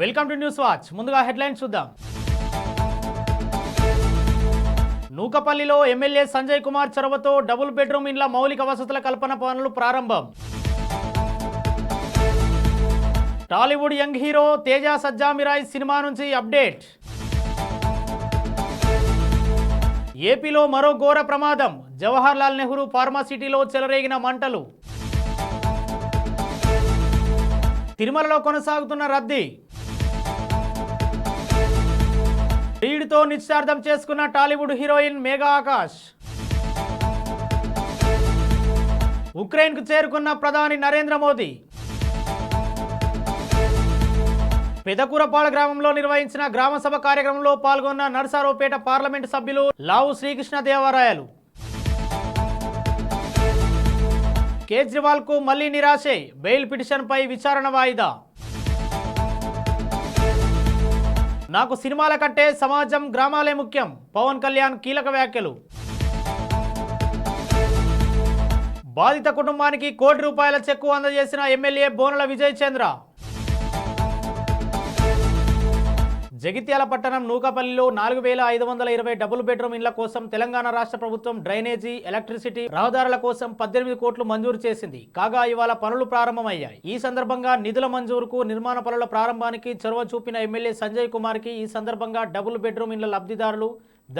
Welcome to news watch ముందుగా headlines చూద్దాం. నూకపల్లిలో ఎమ్మెల్యే సంజయ్ కుమార్ చొరవతో డబుల్ బెడ్రూమ్ ఇండ్ల మౌలిక వసతుల కల్పన పనులు ప్రారంభం. Tollywood young hero Teja సజ్జామిరాయ్ cinema నుంచి అప్డేట్. ఏపీలో మరో ఘోర ప్రమాదం. జవహర్లాల్ నెహ్రూ ఫార్మాసిటీలో చెలరేగిన మంటలు. తిరుమలలో కొనసాగుతున్న రద్దీ. ప్రియుడితో నిశ్చార్థం చేసుకున్న టాలీవుడ్ హీరోయిన్ మేఘా ఆకాష్. ఉక్రెయిన్కు చేరుకున్న ప్రధాని నరేంద్ర మోదీ. పెదకూరపాడ గ్రామంలో నిర్వహించిన గ్రామ సభ కార్యక్రమంలో పాల్గొన్న నర్సారావుపేట పార్లమెంటు సభ్యులు లావు శ్రీకృష్ణ దేవరాయలు కేజ్రీవాల్కు మళ్ళీ నిరాశే బెయిల్ పిటిషన్పై విచారణ వాయిదా. నాకు సినిమాల కంటే సమాజం గ్రామాలే ముఖ్యం. పవన్ కళ్యాణ్ కీలక వ్యాఖ్యలు. బాధిత కుటుంబానికి కోటి రూపాయల చెక్కు అందజేసిన ఎమ్మెల్యే బోనల విజయ్ చంద్ర జగిత్యాల పట్టణం నూకపల్లిలో నాలుగు వేల ఐదు వందల ఇరవై డబుల్ బెడ్రూమ్ ఇళ్ళ కోసం తెలంగాణ రాష్ట్ర ప్రభుత్వం డ్రైనేజీ ఎలక్ట్రిసిటీ రహదారుల కోసం పద్దెనిమిది కోట్లు మంజూరు చేసింది. కాగా ఇవాళ పనులు ప్రారంభమయ్యాయి. ఈ సందర్భంగా నిధుల మంజూరుకు నిర్మాణ పనుల ప్రారంభానికి చొరవ చూపిన ఎమ్మెల్యే సంజయ్ కుమార్కి ఈ సందర్భంగా డబుల్ బెడ్రూమ్ ఇళ్ళ లబ్ధిదారులు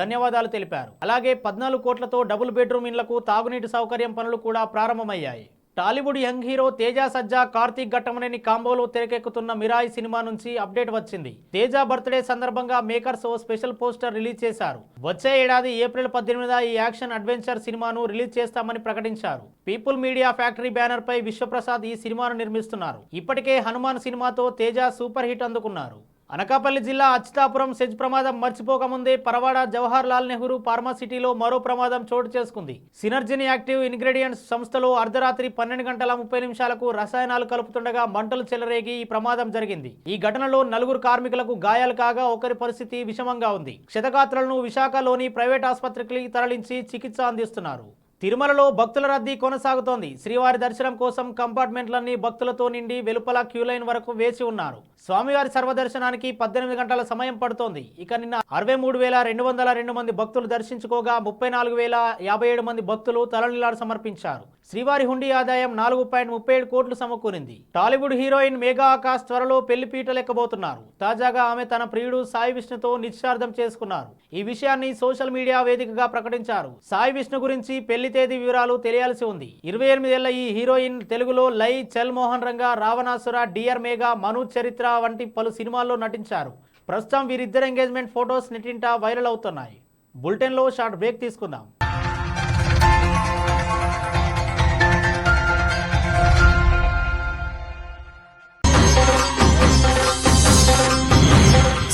ధన్యవాదాలు తెలిపారు. అలాగే పద్నాలుగు కోట్లతో డబుల్ బెడ్రూమ్ ఇళ్ళకు తాగునీటి సౌకర్యం పనులు కూడా ప్రారంభమయ్యాయి. Tollywood young hero Teja Sajja Karthik Ghattamaneni కాంబోలో తెరకెక్కుతున్న మిరాయి సినిమా నుంచి అప్డేట్ వచ్చింది. తేజ బర్త్డే సందర్భంగా మేకర్స్ ఓ స్పెషల్ పోస్టర్ రిలీజ్ చేశారు. వచ్చే ఏడాది ఏప్రిల్ పద్దెనిమిది ఈ యాక్షన్ అడ్వెంచర్ సినిమాను రిలీజ్ చేస్తామని ప్రకటించారు. పీపుల్ మీడియా ఫ్యాక్టరీ బ్యానర్ పై విశ్వప్రసాద్ ఈ సినిమాను నిర్మిస్తున్నారు. ఇప్పటికే హనుమాన్ సినిమాతో తేజ సూపర్ హిట్ అందుకున్నారు. అనకాపల్లి జిల్లా అచ్యుతాపురం సెజ్ ప్రమాదం మర్చిపోకముందే పరవాడ జవహర్ లాల్ నెహ్రూ ఫార్మాసిటీలో మరో ప్రమాదం చోటు చేసుకుంది. సినర్జిన్ యాక్టివ్ ఇంగ్రీడియంట్స్ సంస్థలో అర్ధరాత్రి పన్నెండు గంటల ముప్పై నిమిషాలకు రసాయనాలు కలుపుతుండగా మంటలు చెలరేగి ఈ ప్రమాదం జరిగింది. ఈ ఘటనలో నలుగురు కార్మికులకు గాయాలు కాగా ఒకరి పరిస్థితి విషమంగా ఉంది. క్షతగాత్రులను విశాఖలోని ప్రైవేట్ ఆసుపత్రికి తరలించి చికిత్స అందిస్తున్నారు. తిరుమలలో భక్తుల రద్దీ కొనసాగుతోంది. శ్రీవారి దర్శనం కోసం కంపార్ట్మెంట్లన్నీ భక్తులతో నిండి వెలుపల క్యూ లైన్ వరకు వేసి ఉన్నారు. స్వామివారి సర్వదర్శనానికి పద్దెనిమిది గంటల సమయం పడుతోంది. ఇక నిన్న అరవై మూడు వేల రెండు వందల రెండు మంది భక్తులు దర్శించుకోగా ముప్పై నాలుగు వేల యాభై ఏడు మంది భక్తులు తలనీలాలు సమర్పించారు. శ్రీవారి హుండీ ఆదాయం నాలుగు పాయింట్ ముప్పై ఏడు కోట్లు సమకూరింది. టాలీవుడ్ హీరోయిన్ మేఘా ఆకాష్ త్వరలో పెళ్ళి పీటలెక్కబోతున్నారు తాజాగా ఆమె తన ప్రియుడు సాయి విష్ణుతో నిశ్చార్థం చేసుకున్నారు. ఈ విషయాన్ని సోషల్ మీడియా వేదికగా ప్రకటించారు. సాయి విష్ణు గురించి పెళ్ళి తేదీ వివరాలు తెలియాల్సి ఉంది. ఇరవై ఎనిమిదేళ్ళ ఈ హీరోయిన్ తెలుగులో లై చల్ మోహన్ రంగా రావణాసుర డియర్ మేఘా మను చరిత్ర వంటి పలు సినిమాల్లో నటించారు. ప్రస్తుతం వీరిద్దరు ఎంగేజ్మెంట్ ఫొటోస్ నెట్టింట వైరల్ అవుతున్నాయి. బులెటిన్లో షార్ట్ బ్రేక్ తీసుకుందాం.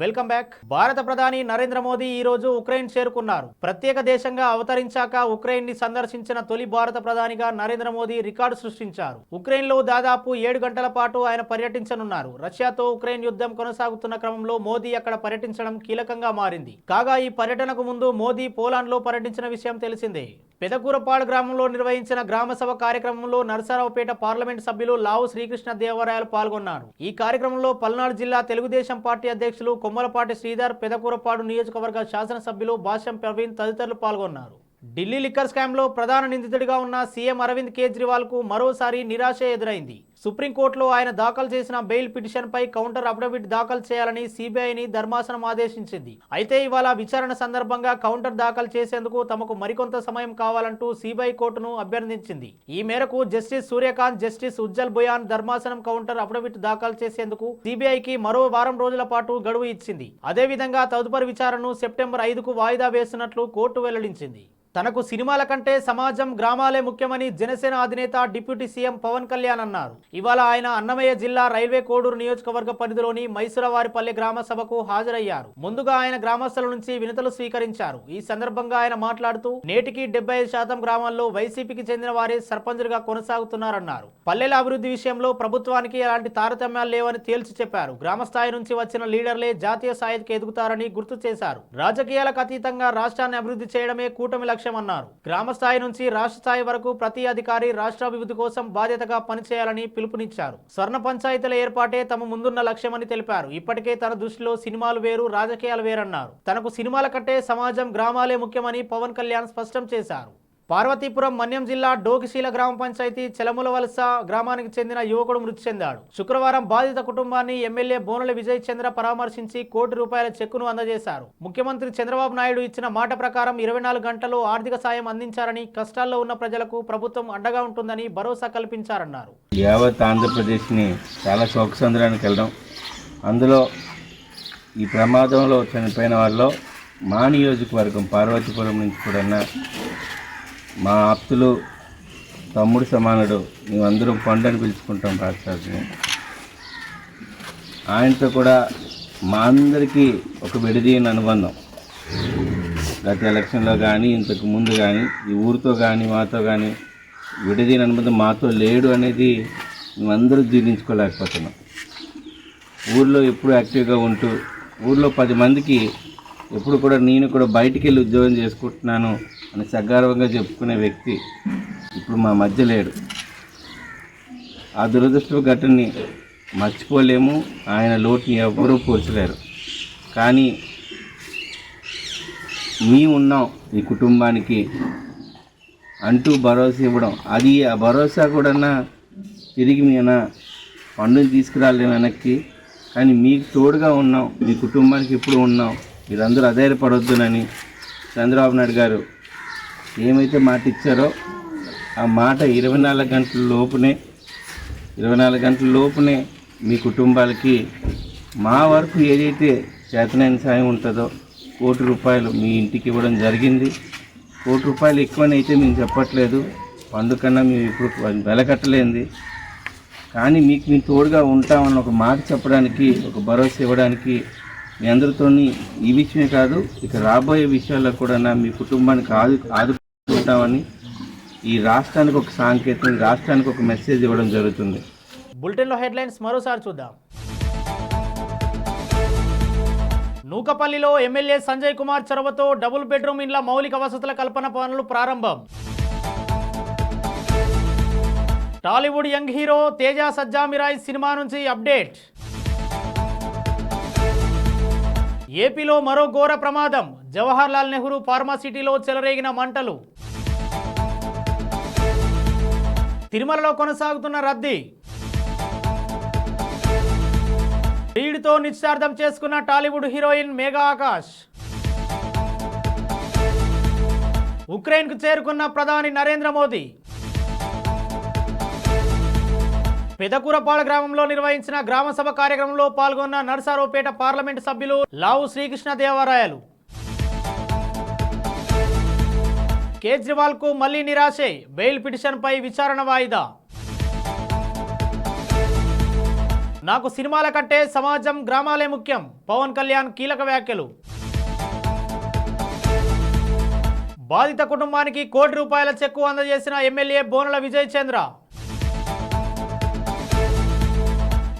Welcome back. Bharata ప్రధాని నరేంద్ర మోదీ ఈ రోజు ఉక్రెయిన్ చేరుకున్నారు. ప్రత్యేక దేశంగా అవతరించాక ఉక్రెయిన్ని సందర్శించిన తొలి భారత ప్రధానిగా నరేంద్ర మోదీ రికార్డు సృష్టించారు. ఉక్రెయిన్లో దాదాపు ఏడు గంటల పాటు ఆయన పర్యటించనున్నారు. రష్యాతో ఉక్రెయిన్ యుద్ధం కొనసాగుతున్న క్రమంలో మోదీ అక్కడ పర్యటించడం కీలకంగా మారింది. కాగా ఈ పర్యటనకు ముందు మోదీ పోలాండ్లో పర్యటించిన విషయం తెలిసిందే. పెదకూరపాడు గ్రామంలో నిర్వహించిన గ్రామ సభ కార్యక్రమంలో నరసరావుపేట పార్లమెంటు సభ్యులు లావు శ్రీకృష్ణ దేవరాయలు పాల్గొన్నారు. ఈ కార్యక్రమంలో పల్నాడు జిల్లా తెలుగుదేశం పార్టీ అధ్యక్షులు కొమ్మలపాటి శ్రీధర్ పెదకూరపాడు నియోజకవర్గ శాసనసభ్యులు భాష్యం ప్రవీణ్ తదితరులు పాల్గొన్నారు. ఢిల్లీ లిక్కర్ స్కామ్లో ప్రధాన నిందితుడిగా ఉన్న సీఎం అరవింద్ కేజ్రీవాల్కు మరోసారి నిరాశ ఎదురైంది. సుప్రీంకోర్టులో ఆయన దాఖలు చేసిన బెయిల్ పిటిషన్పై కౌంటర్ అఫిడవిట్ దాఖలు చేయాలని సిబిఐని ధర్మాసనం ఆదేశించింది. అయితే ఇవాళ విచారణ సందర్భంగా కౌంటర్ దాఖలు చేసేందుకు తమకు మరికొంత సమయం కావాలంటూ సిబిఐ కోర్టును అభ్యర్థించింది. ఈ మేరకు జస్టిస్ సూర్యకాంత్ జస్టిస్ ఉజ్జల్ బుయాన్ ధర్మాసనం కౌంటర్ అఫిడవిట్ దాఖలు చేసేందుకు సిబిఐకి మరో వారం రోజుల పాటు గడువు ఇచ్చింది. అదేవిధంగా తదుపరి విచారణను సెప్టెంబర్ ఐదుకు వాయిదా వేస్తున్నట్లు కోర్టు వెల్లడించింది. తనకు సినిమాల కంటే సమాజం గ్రామాలే ముఖ్యమని జనసేన అధినేత డిప్యూటీ సీఎం పవన్ కళ్యాణ్ అన్నారు. ఇవాళ ఆయన అన్నమయ్య జిల్లా రైల్వే కోడూరు నియోజకవర్గ పరిధిలోని మైసూరవారిపల్లె గ్రామ సభకు హాజరయ్యారు. ముందుగా ఆయన గ్రామస్తుల నుంచి వినతులు స్వీకరించారు. ఈ సందర్భంగా ఆయన మాట్లాడుతూ నేటికి డెబ్బై శాతం గ్రామాల్లో వైసీపీకి చెందిన వారే సర్పంచులుగా కొనసాగుతున్నారన్నారు. పల్లెల అభివృద్ధి విషయంలో ప్రభుత్వానికి ఎలాంటి తారతమ్యాలు లేవని తేల్చి చెప్పారు. గ్రామ స్థాయి నుంచి వచ్చిన లీడర్లే జాతీయ స్థాయికి ఎదుగుతారని గుర్తు చేశారు. రాజకీయాలకు అతీతంగా రాష్ట్రాన్ని అభివృద్ధి చేయడమే కూటమి లక్ష్యమన్నారు గ్రామ స్థాయి నుంచి రాష్ట్ర స్థాయి వరకు ప్రతి అధికారి రాష్ట్ర అభివృద్ధి కోసం బాధ్యతగా పనిచేయాలని పిలుపునిచ్చారు. స్వర్ణ పంచాయతీల ఏర్పాటే తమ ముందున్న లక్ష్యమని తెలిపారు. ఇప్పటికే తన దృష్టిలో సినిమాలు వేరు రాజకీయాలు వేరన్నారు. తనకు సినిమాల కంటే సమాజం గ్రామాలే ముఖ్యమని పవన్ కళ్యాణ్ స్పష్టం చేశారు. పార్వతీపురం మన్యం జిల్లా డోకిశీల గ్రామ పంచాయతీ చెలముల వలస గ్రామానికి చెందిన యువకుడు మృతి చెందాడు. శుక్రవారం బాధిత కుటుంబాన్ని ఎమ్మెల్యే బోనల విజయ్ చంద్ర పరామర్శించి కోటి రూపాయల చెక్కును అందజేశారు. ముఖ్యమంత్రి చంద్రబాబు నాయుడు ఇచ్చిన మాట ప్రకారం ఇరవై నాలుగు గంటల్లో ఆర్థిక సాయం అందించారని కష్టాల్లో ఉన్న ప్రజలకు ప్రభుత్వం అండగా ఉంటుందని భరోసా కల్పించారన్నారు. యావత్ ఆంధ్రప్రదేశ్ని చాలా శోకసంద్రానికి వెళ్ళడం అందులో ఈ ప్రమాదంలో చనిపోయిన వాళ్ళలో మా నియోజకవర్గం పార్వతీపురం నుంచి కూడా మా ఆప్తులు తమ్ముడు సమానుడు. మేమందరం పండుని పిలుచుకుంటాం రాష్ట్రాన్ని ఆయనతో కూడా మా అందరికీ ఒక విడదీయని అనుబంధం. గత ఎలక్షన్లో కానీ ఇంతకు ముందు కానీ ఈ ఊరితో కానీ మాతో కానీ విడదీని అనుబంధం మాతో లేడు అనేది మేమందరూ జీర్ణించుకోలేకపోతున్నాం. ఊర్లో ఎప్పుడు యాక్టివ్గా ఉంటూ ఊర్లో పది మందికి ఎప్పుడు కూడా నేను కూడా బయటికి వెళ్ళి ఉద్యోగం చేసుకుంటున్నాను అని సగర్వంగా చెప్పుకునే వ్యక్తి ఇప్పుడు మా మధ్య లేడు. ఆ దురదృష్ట ఘటనని మర్చిపోలేము. ఆయన లోటుని ఎవ్వరూ పూడ్చలేరు కానీ మీ ఉన్నాం ఈ కుటుంబానికి అంటూ భరోసా ఇవ్వడం. అది ఆ భరోసా కూడా తిరిగి మీన పండుని తీసుకురాలేము వెనక్కి. కానీ మీకు తోడుగా ఉన్నాం. మీ కుటుంబానికి ఎప్పుడు ఉన్నాం? మీరందరూ అధైర్యపడొద్దునని చంద్రబాబు నాయుడు గారు ఏమైతే మాట ఇచ్చారో ఆ మాట ఇరవై నాలుగు గంటల లోపునే ఇరవై నాలుగు గంటల లోపునే మీ కుటుంబాలకి మా వరకు ఏదైతే చేతనైన సాయం ఉంటుందో కోటి రూపాయలు మీ ఇంటికి ఇవ్వడం జరిగింది. కోటి రూపాయలు ఎక్కువనైతే మేము చెప్పట్లేదు. అందుకన్నా మేము ఇప్పుడు వెలకట్టలేంది. కానీ మీకు మేము తోడుగా ఉంటామని ఒక మాట చెప్పడానికి ఒక భరోసా ఇవ్వడానికి మీ అందరితోని ఈ విషయమే కాదు ఇక రాబోయే విషయాల్లో కూడా మీ కుటుంబానికి ఆదు ఆదుకుంటామని ఈ రాష్ట్రానికి ఒక సాంకేతిక రాష్ట్రానికి ఒక మెసేజ్ ఇవ్వడం జరుగుతుంది. బులెటిన్లో హెడ్లైన్స్ మరోసారి చూద్దాం. నూకపల్లిలో ఎమ్మెల్యే సంజయ్ కుమార్ చొరవతో డబుల్ బెడ్రూమ్ ఇండ్ల మౌలిక వసతుల కల్పన పనులు ప్రారంభం. Tollywood young hero Teja సజ్జామిరాయ్ cinema నుంచి అప్డేట్. ఏపీలో మరో ఘోర ప్రమాదం. జవహర్లాల్ నెహ్రూ ఫార్మాసిటీలో చెలరేగిన మంటలు. తిరుమలలో కొనసాగుతున్న రద్దీ. ప్రియుడితో నిశ్చార్థం చేసుకున్న టాలీవుడ్ హీరోయిన్ మేఘా ఆకాష్. ఉక్రెయిన్కు చేరుకున్న ప్రధాని నరేంద్ర మోదీ. పెదకూరపాడు గ్రామంలో నిర్వహించిన గ్రామ సభ కార్యక్రమంలో పాల్గొన్న నర్సారోపేట పార్లమెంటు సభ్యులు లావు శ్రీకృష్ణ దేవరాయలు కేజ్రీవాల్కు మళ్ళీ నిరాశే బెయిల్ పిటిషన్పై విచారణ వాయిదా. నాకు సినిమాల కంటే సమాజం గ్రామాలే ముఖ్యం పవన్ కళ్యాణ్ కీలక వ్యాఖ్యలు. బాధిత కుటుంబానికి కోటి రూపాయల చెక్కు అందజేసిన ఎమ్మెల్యే బోనల విజయ్ చంద్ర